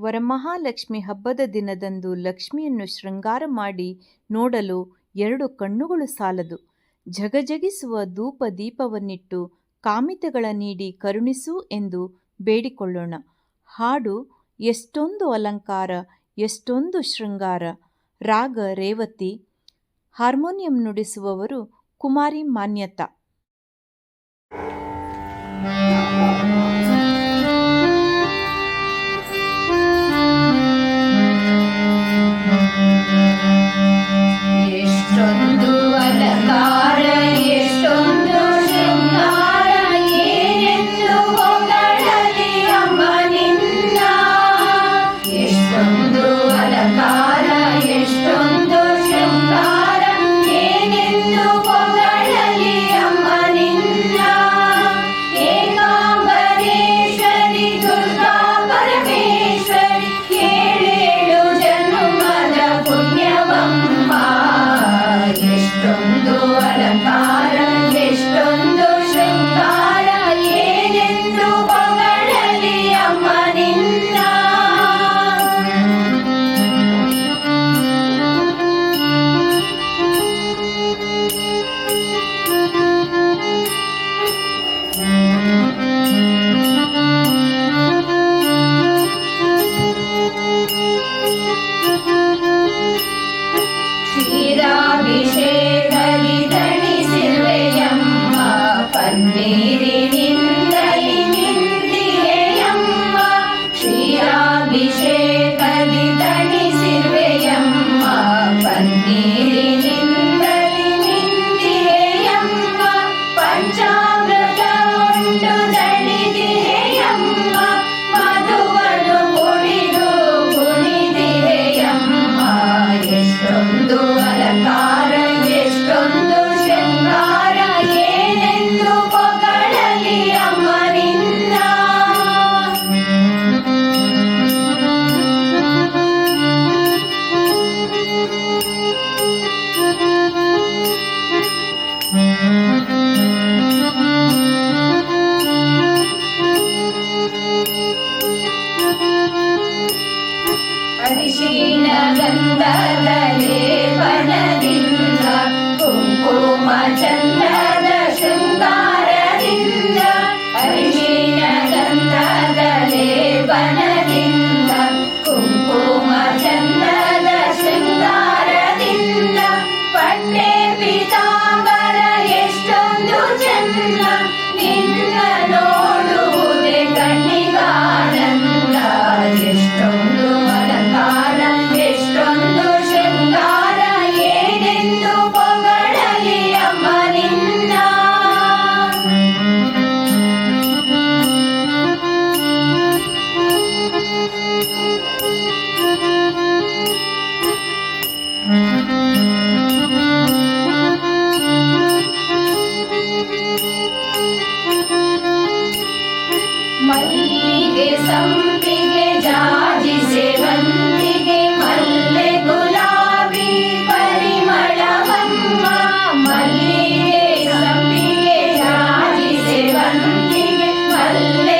ವರಮಹಾಲಕ್ಷ್ಮಿ ಹಬ್ಬದ ದಿನದಂದು ಲಕ್ಷ್ಮಿಯನ್ನು ಶೃಂಗಾರ ಮಾಡಿ ನೋಡಲು ಎರಡು ಕಣ್ಣುಗಳು ಸಾಲದು. ಝಗಜಗಿಸುವ ಧೂಪ ದೀಪವನ್ನಿಟ್ಟು ಕಾಮಿತೆಗಳ ನೀಡಿ ಕರುಣಿಸು ಎಂದು ಬೇಡಿಕೊಳ್ಳೋಣ. ಹಾಡು, ಎಷ್ಟೊಂದು ಅಲಂಕಾರ, ಎಷ್ಟೊಂದು ಶೃಂಗಾರ. ರಾಗ, ರೇವತಿ, ಹಾರ್ಮೋನಿಯಂ ನುಡಿಸುವವರು ಕುಮಾರಿ ಮಾನ್ಯತಾ. pretend ಮಲ್ಲಿಗೆ ಸಂಪಿಗೆ ಜಾಜಿ ಸೇವಂತಿಗೆ ಮಲ್ಲೆ ಗುಲಾಬಿ ಪರಿಮಳವಮ್ಮ ಮಲ್ಲಿಗೆ ಸಂಪಿಗೆ ಜಾಜಿ ಸೇವಂತಿಗೆ ಮಲ್ಲೆ